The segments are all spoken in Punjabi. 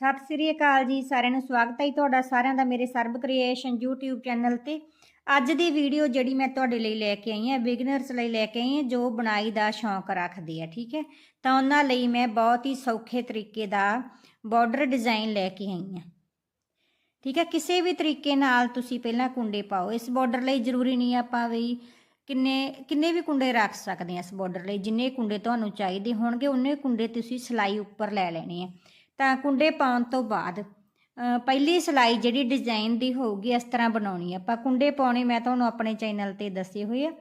ਸਤਿ ਸ੍ਰੀ ਅਕਾਲ ਜੀ, ਸਾਰਿਆਂ ਨੂੰ ਸਵਾਗਤ ਹੈ ਜੀ ਤੁਹਾਡਾ, ਸਾਰਿਆਂ ਦਾ ਮੇਰੇ ਸਰਬ ਕ੍ਰੀਏਸ਼ਨ YouTube ਚੈਨਲ ਤੇ। ਅੱਜ ਦੀ ਵੀਡੀਓ ਜਿਹੜੀ ਮੈਂ ਤੁਹਾਡੇ ਲਈ ਲੈ ਕੇ ਆਈ ਹਾਂ ਬਿਗਨਰਸ ਲਈ ਲੈ ਕੇ ਆਈ ਹਾਂ, ਜੋ ਬਣਾਈ ਦਾ ਸ਼ੌਂਕ ਰੱਖਦੇ ਆ ਠੀਕ ਹੈ? ਤਾਂ ਉਹਨਾਂ ਲਈ ਮੈਂ ਬਹੁਤ ਹੀ ਸੌਖੇ ਤਰੀਕੇ ਦਾ ਬਾਰਡਰ ਡਿਜ਼ਾਈਨ ਲੈ ਕੇ ਆਈ ਹਾਂ। ਠੀਕ ਹੈ? ਕਿਸੇ ਵੀ ਤਰੀਕੇ ਨਾਲ ਤੁਸੀਂ ਪਹਿਲਾਂ ਕੁੰਡੇ ਪਾਓ। ਇਸ ਬਾਰਡਰ ਲਈ ਜ਼ਰੂਰੀ ਨਹੀਂ ਆਪਾਂ ਵੀ ਕਿੰਨੇ ਕਿੰਨੇ ਵੀ ਕੁੰਡੇ ਰੱਖ ਸਕਦੇ ਆ ਇਸ ਬਾਰਡਰ ਲਈ। ਜਿੰਨੇ ਕੁੰਡੇ ਤੁਹਾਨੂੰ ਚਾਹੀਦੇ ਹੋਣਗੇ, ਉਹਨੇ ਕੁੰਡੇ ਤੁਸੀਂ ਸਿਲਾਈ ਉੱਪਰ ਲੈ ਲੈਣੇ ਆ। ਤਾਂ ਕੁੰਡੇ ਪਾਉਣ ਤੋਂ ਬਾਅਦ ਪਹਿਲੀ ਸਿਲਾਈ ਜਿਹੜੀ ਡਿਜ਼ਾਈਨ ਦੀ ਹੋਊਗੀ, ਇਸ ਤਰ੍ਹਾਂ ਬਣਾਉਣੀ ਆਪਾਂ ਕੁੰਡੇ ਪਾਉਣੇ, ਮੈਂ ਤੁਹਾਨੂੰ ਆਪਣੇ ਚੈਨਲ ਤੇ ਦੱਸੇ ਹੋਏ ਆ।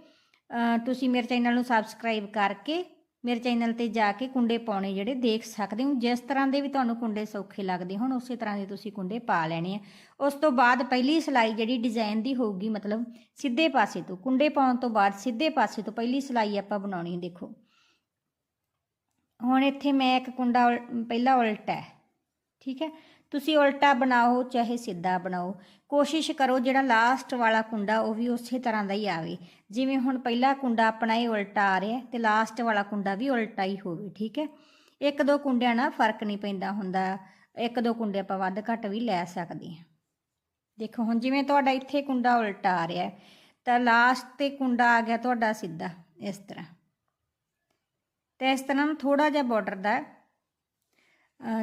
ਤੁਸੀਂ ਮੇਰੇ ਚੈਨਲ ਨੂੰ ਸਬਸਕ੍ਰਾਈਬ ਕਰਕੇ, ਮੇਰੇ ਚੈਨਲ ਤੇ ਜਾ ਕੇ ਕੁੰਡੇ ਪਾਉਣੇ ਜਿਹੜੇ ਦੇਖ ਸਕਦੇ ਹੋ। ਜਿਸ ਤਰ੍ਹਾਂ ਦੇ ਵੀ ਤੁਹਾਨੂੰ ਕੁੰਡੇ ਸੌਖੇ ਲੱਗਦੇ ਹੋਣ, ਉਸੇ ਤਰ੍ਹਾਂ ਦੇ ਤੁਸੀਂ ਕੁੰਡੇ ਪਾ ਲੈਣੇ ਆ। ਉਸ ਤੋਂ ਬਾਅਦ ਪਹਿਲੀ ਸਿਲਾਈ ਜਿਹੜੀ ਡਿਜ਼ਾਈਨ ਦੀ ਹੋਊਗੀ, ਮਤਲਬ ਸਿੱਧੇ ਪਾਸੇ ਤੋਂ, ਕੁੰਡੇ ਪਾਉਣ ਤੋਂ ਬਾਅਦ ਸਿੱਧੇ ਪਾਸੇ ਤੋਂ ਪਹਿਲੀ ਸਿਲਾਈ ਆਪਾਂ ਬਣਾਉਣੀ ਦੇਖੋ। ਹੁਣ ਇੱਥੇ ਮੈਂ ਇੱਕ ਕੁੰਡਾ ਉਲ- ਪਹਿਲਾ ਉਲਟਾ ਹੈ, ਠੀਕ ਹੈ? ਤੁਸੀਂ ਉਲਟਾ ਬਣਾਓ, ਚਾਹੇ ਸਿੱਧਾ ਬਣਾਓ, ਕੋਸ਼ਿਸ਼ ਕਰੋ ਜਿਹੜਾ ਲਾਸਟ ਵਾਲਾ ਕੁੰਡਾ ਉਹ ਵੀ ਉਸੇ ਤਰ੍ਹਾਂ ਦਾ ਹੀ ਆਵੇ। ਜਿਵੇਂ ਹੁਣ ਪਹਿਲਾ ਕੁੰਡਾ ਆਪਣਾ ਇਹ ਉਲਟਾ ਆ ਰਿਹਾ ਤੇ ਲਾਸਟ ਵਾਲਾ ਕੁੰਡਾ ਵੀ ਉਲਟਾ ਹੀ ਹੋਵੇ, ਠੀਕ ਹੈ? ਇੱਕ ਦੋ ਕੁੰਡਿਆਂ ਨਾਲ ਫ਼ਰਕ ਨਹੀਂ ਪੈਂਦਾ ਹੁੰਦਾ, ਇੱਕ ਦੋ ਕੁੰਡੇ ਆਪਾਂ ਵੱਧ ਘੱਟ ਵੀ ਲੈ ਸਕਦੇ ਹਾਂ। ਦੇਖੋ, ਹੁਣ ਜਿਵੇਂ ਤੁਹਾਡਾ ਇੱਥੇ ਕੁੰਡਾ ਉਲਟਾ ਆ ਰਿਹਾ, ਤਾਂ ਲਾਸਟ ਤੇ ਕੁੰਡਾ ਆ ਗਿਆ ਤੁਹਾਡਾ ਸਿੱਧਾ, ਇਸ ਤਰ੍ਹਾਂ। ਤੇ ਇਸ ਤਰ੍ਹਾਂ ਨਾ ਥੋੜਾ ਜਿਹਾ ਬਾਰਡਰ ਦਾ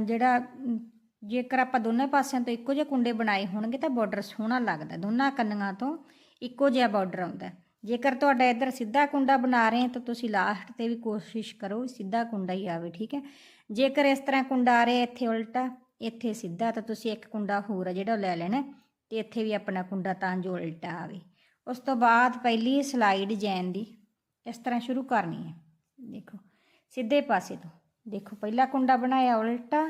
ਜਿਹੜਾ ਜੇਕਰ ਆਪਾਂ ਦੋਨੇ ਪਾਸਿਆਂ ਤੋਂ ਇੱਕੋ ਜਿਹੇ ਕੁੰਡੇ ਬਣਾਏ ਹੋਣਗੇ ਤਾਂ ਬਾਰਡਰ ਸੋਹਣਾ ਲੱਗਦਾ, ਦੋਨਾਂ ਕੰਨੀਆਂ ਤੋਂ ਇੱਕੋ ਜਿਹਾ ਬਾਰਡਰ ਆਉਂਦਾ। ਜੇਕਰ ਤੁਹਾਡਾ ਇੱਧਰ ਸਿੱਧਾ ਕੁੰਡਾ ਬਣਾ ਰਹੇ ਤਾਂ ਤੁਸੀਂ ਲਾਸਟ ਤੇ ਵੀ ਕੋਸ਼ਿਸ਼ ਕਰੋ ਵੀ ਸਿੱਧਾ ਕੁੰਡਾ ਹੀ ਆਵੇ, ਠੀਕ ਹੈ? ਜੇਕਰ ਇਸ ਤਰ੍ਹਾਂ ਕੁੰਡਾ ਆ ਰਿਹਾ ਇੱਥੇ ਉਲਟਾ, ਇੱਥੇ ਸਿੱਧਾ ਤਾਂ ਤੁਸੀਂ ਇੱਕ ਕੁੰਡਾ ਹੋਰ ਆ ਜਿਹੜਾ ਉਹ ਲੈ ਲੈਣਾ ਤੇ ਇੱਥੇ ਵੀ ਆਪਣਾ ਕੁੰਡਾ ਤਾਂ ਜੋ ਉਲਟਾ ਆਵੇ। ਉਸ ਤੋਂ ਬਾਅਦ ਪਹਿਲੀ ਸਲਾਈਡ ਡਿਜ਼ਾਈਨ ਦੀ, ਇਸ ਤਰ੍ਹਾਂ ਸ਼ੁਰੂ ਕਰਨੀ ਹੈ। ਦੇਖੋ। ਸਿੱਧੇ ਪਾਸੇ ਤੋਂ। ਦੇਖੋ, ਪਹਿਲਾ ਕੁੰਡਾ ਬਣਾਇਆ ਉਲਟਾ,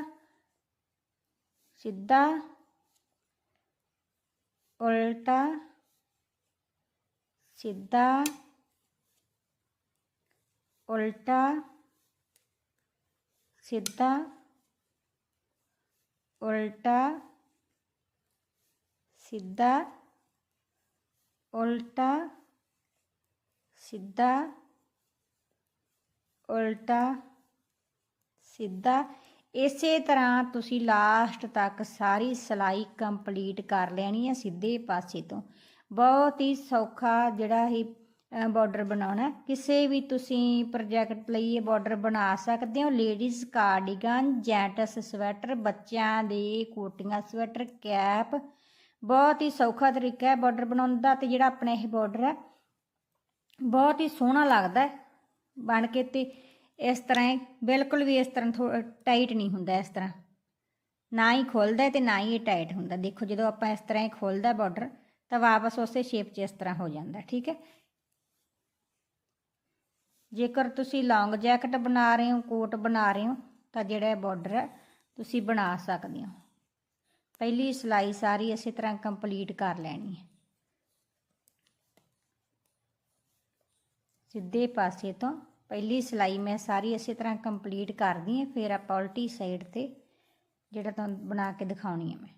ਸਿੱਧਾ ਉਲਟਾ ਸਿੱਧਾ ਉਲਟਾ ਸਿੱਧਾ ਉਲਟਾ ਸਿੱਧਾ ਉਲਟਾ, ਸਿੱਧਾ ਉਲਟਾ, ਸਿੱਧਾ। ਇਸੇ ਤਰ੍ਹਾਂ ਤੁਸੀਂ ਲਾਸਟ ਤੱਕ ਸਾਰੀ ਸਲਾਈ ਕੰਪਲੀਟ ਕਰ ਲੈਣੀ ਹੈ ਸਿੱਧੇ ਪਾਸੇ ਤੋਂ। ਬਹੁਤ ਹੀ ਸੌਖਾ ਜਿਹੜਾ ਇਹ ਬਾਰਡਰ ਬਣਾਉਣਾ। ਕਿਸੇ ਵੀ ਤੁਸੀਂ ਪ੍ਰੋਜੈਕਟ ਲਈ ਇਹ ਬਾਰਡਰ ਬਣਾ ਸਕਦੇ ਹੋ। ਲੇਡੀਜ਼ ਕਾਰਡੀਗਨ ਜੈਂਟਸ ਸਵੈਟਰ ਬੱਚਿਆਂ ਦੇ ਕੋਟੀਆਂ ਸਵੈਟਰ ਕੈਪ ਬਹੁਤ ਹੀ ਸੌਖਾ ਤਰੀਕਾ ਹੈ ਬਾਰਡਰ ਬਣਾਉਣ ਦਾ ਤੇ ਜਿਹੜਾ ਆਪਣਾ ਇਹ ਬਾਰਡਰ ਹੈ, ਬਹੁਤ ਹੀ ਸੋਹਣਾ ਲੱਗਦਾ ਹੈ। ਬਣ ਕੇ ਤੇ ਇਸ ਤਰ੍ਹਾਂ ਹੀ, ਬਿਲਕੁਲ ਵੀ ਇਸ ਤਰ੍ਹਾਂ ਟਾਈਟ ਨਹੀਂ ਹੁੰਦਾ ਇਸ ਤਰ੍ਹਾਂ। ਨਾ ਹੀ ਖੁੱਲਦਾ ਹੈ ਤੇ ਨਾ ਹੀ ਇਹ ਟਾਈਟ ਹੁੰਦਾ। ਦੇਖੋ, ਜਦੋਂ ਆਪਾਂ ਇਸ ਤਰ੍ਹਾਂ ਹੀ ਖੋਲਦਾ ਬਾਰਡਰ ਤਾਂ ਵਾਪਸ ਉਸੇ ਸ਼ੇਪ 'ਚ ਇਸ ਤਰ੍ਹਾਂ ਹੋ ਜਾਂਦਾ, ਠੀਕ ਹੈ? ਜੇਕਰ ਤੁਸੀਂ ਲੌਂਗ ਜੈਕਟ ਬਣਾ ਰਹੇ ਹੋ ਕੋਟ ਬਣਾ ਰਹੇ ਹੋ, ਤਾਂ ਜਿਹੜਾ ਇਹ ਬਾਰਡਰ ਹੈ, ਤੁਸੀਂ ਬਣਾ ਸਕਦੇ ਹੋ। ਪਹਿਲੀ ਸਿਲਾਈ ਸਾਰੀ ਇਸੇ ਤਰ੍ਹਾਂ ਕੰਪਲੀਟ ਕਰ ਲੈਣੀ ਹੈ। ਸਿੱਧੇ ਪਾਸੇ ਤੋਂ ਪਹਿਲੀ ਸਿਲਾਈ ਮੈਂ ਸਾਰੀ ਇਸੇ ਤਰ੍ਹਾਂ ਕੰਪਲੀਟ ਕਰਦੀ ਹਾਂ, ਫਿਰ ਆਪਾਂ ਉਲਟੀ ਸਾਈਡ ਤੇ ਜਿਹੜਾ ਤੁਹਾਨੂੰ ਬਣਾ ਕੇ ਦਿਖਾਉਣੀ ਹੈ ਮੈਂ।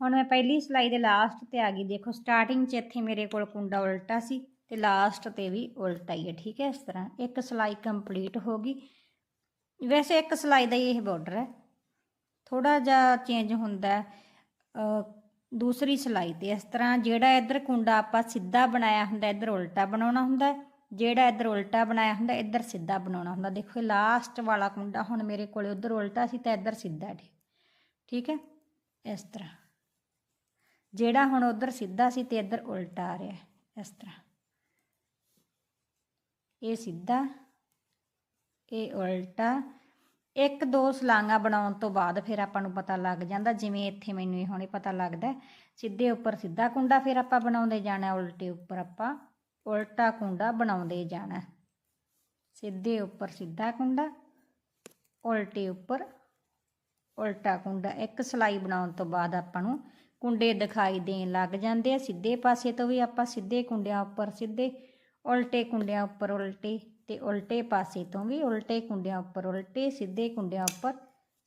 ਹੁਣ ਮੈਂ ਪਹਿਲੀ ਸਿਲਾਈ ਦੇ ਲਾਸਟ ਤੇ ਆ ਗਈ। ਦੇਖੋ ਸਟਾਰਟਿੰਗ 'ਚ ਇੱਥੇ ਮੇਰੇ ਕੋਲ ਕੁੰਡਾ ਉਲਟਾ ਸੀ ਤੇ ਲਾਸਟ ਤੇ ਵੀ ਉਲਟਾ ਹੀ ਹੈ ਠੀਕ ਹੈ? ਇਸ ਤਰ੍ਹਾਂ ਇੱਕ ਸਿਲਾਈ ਕੰਪਲੀਟ ਹੋ ਗਈ। ਵੈਸੇ ਇੱਕ ਸਿਲਾਈ ਦਾ ਹੀ ਇਹ ਬਾਰਡਰ ਹੈ। ਥੋੜਾ ਜਿਹਾ ਚੇਂਜ ਹੁੰਦਾ ਦੂਸਰੀ ਸਿਲਾਈ ਤੇ ਇਸ ਤਰ੍ਹਾਂ ਜਿਹੜਾ ਇੱਧਰ ਕੁੰਡਾ ਆਪਾਂ ਸਿੱਧਾ ਬਣਾਇਆ ਹੁੰਦਾ, ਇੱਧਰ ਉਲਟਾ ਬਣਾਉਣਾ ਹੁੰਦਾ, ਜਿਹੜਾ ਇੱਧਰ ਉਲਟਾ ਬਣਾਇਆ ਹੁੰਦਾ, ਇੱਧਰ ਸਿੱਧਾ ਬਣਾਉਣਾ ਹੁੰਦਾ। ਦੇਖੋ ਲਾਸਟ ਵਾਲਾ ਕੁੰਡਾ ਹੁਣ ਮੇਰੇ ਕੋਲੇ ਉੱਧਰ ਉਲਟਾ ਸੀ ਤਾਂ ਇੱਧਰ ਸਿੱਧਾ ਠੀਕ ਹੈ? ਇਸ ਤਰ੍ਹਾਂ। ਜਿਹੜਾ ਹੁਣ ਉਧਰ ਸਿੱਧਾ ਸੀ ਤੇ ਇੱਧਰ ਉਲਟਾ ਆ ਰਿਹਾ, ਇਸ ਤਰ੍ਹਾਂ। ਇਹ ਸਿੱਧਾ, ਇਹ ਉਲਟਾ ਇੱਕ ਦੋ ਸਲਾਂਗਾ ਬਣਾਉਣ ਤੋਂ ਬਾਅਦ ਫਿਰ ਆਪਾਂ ਨੂੰ ਪਤਾ ਲੱਗ ਜਾਂਦਾ, ਜਿਵੇਂ ਇੱਥੇ ਮੈਨੂੰ ਇਹ ਹੁਣੇ ਪਤਾ ਲੱਗਦਾ ਸਿੱਧੇ ਉੱਪਰ ਸਿੱਧਾ ਕੁੰਡਾ ਫਿਰ ਆਪਾਂ ਬਣਾਉਂਦੇ ਜਾਣਾ, ਉਲਟੇ ਉੱਪਰ ਆਪਾਂ ਉਲਟਾ ਕੁੰਡਾ ਬਣਾਉਂਦੇ ਜਾਣਾ। ਸਿੱਧੇ ਉੱਪਰ ਸਿੱਧਾ ਕੁੰਡਾ, ਉਲਟੇ ਉੱਪਰ ਉਲਟਾ ਕੁੰਡਾ। ਇੱਕ ਸਲਾਈ ਬਣਾਉਣ ਤੋਂ ਬਾਅਦ ਆਪਾਂ ਨੂੰ ਕੁੰਡੇ ਦਿਖਾਈ ਦੇਣ ਲੱਗ ਜਾਂਦੇ ਆ। ਸਿੱਧੇ ਪਾਸੇ ਤੋਂ ਵੀ ਆਪਾਂ ਸਿੱਧੇ ਕੁੰਡਿਆਂ ਉੱਪਰ ਸਿੱਧੇ ਉਲਟੇ ਕੁੰਡਿਆਂ ਉੱਪਰ ਉਲਟੇ ਤੇ ਉਲਟੇ ਪਾਸੇ ਤੋਂ ਵੀ ਉਲਟੇ ਕੁੰਡਿਆਂ ਉੱਪਰ ਉਲਟੇ, ਸਿੱਧੇ ਕੁੰਡਿਆਂ ਉੱਪਰ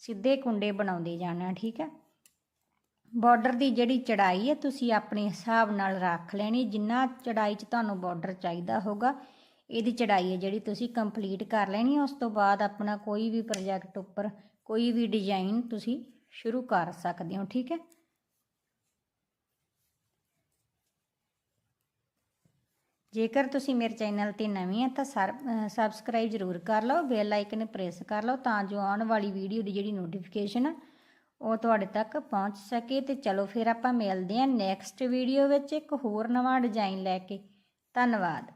ਸਿੱਧੇ ਕੁੰਡੇ ਬਣਾਉਂਦੇ ਜਾਣਾ, ਠੀਕ ਹੈ? ਬਾਰਡਰ ਦੀ ਜਿਹੜੀ ਚੜਾਈ ਹੈ, ਤੁਸੀਂ ਆਪਣੇ ਹਿਸਾਬ ਨਾਲ ਰੱਖ ਲੈਣੀ, ਜਿੰਨਾ ਚੜਾਈ 'ਚ ਤੁਹਾਨੂੰ ਬਾਰਡਰ ਚਾਹੀਦਾ ਹੋਗਾ ਇਹਦੀ ਚੜਾਈ ਹੈ ਜਿਹੜੀ ਤੁਸੀਂ ਕੰਪਲੀਟ ਕਰ ਲੈਣੀ, ਉਸ ਤੋਂ ਬਾਅਦ ਆਪਣਾ ਕੋਈ ਵੀ ਪ੍ਰੋਜੈਕਟ ਉੱਪਰ ਕੋਈ ਵੀ ਡਿਜ਼ਾਈਨ ਤੁਸੀਂ ਸ਼ੁਰੂ ਕਰ ਸਕਦੇ ਹੋ, ਠੀਕ ਹੈ? ਜੇਕਰ ਤੁਸੀਂ ਮੇਰੇ ਚੈਨਲ ਤੇ ਨਵੇਂ ਆ ਤਾਂ ਸਬਸਕ੍ਰਾਈਬ ਜ਼ਰੂਰ ਕਰ ਲਓ, ਬੈਲ ਆਈਕਨ ਪ੍ਰੈਸ ਕਰ ਲਓ ਤਾਂ ਜੋ ਆਉਣ ਵਾਲੀ ਵੀਡੀਓ ਦੀ ਜਿਹੜੀ ਨੋਟੀਫਿਕੇਸ਼ਨ ਉਹ ਤੁਹਾਡੇ ਤੱਕ ਪਹੁੰਚ ਸਕੇ। ਤੇ ਚਲੋ ਫਿਰ ਆਪਾਂ ਮਿਲਦੇ ਹਾਂ ਨੈਕਸਟ ਵੀਡੀਓ ਵਿੱਚ ਇੱਕ ਹੋਰ ਨਵਾਂ ਡਿਜ਼ਾਈਨ ਲੈ ਕੇ। ਧੰਨਵਾਦ।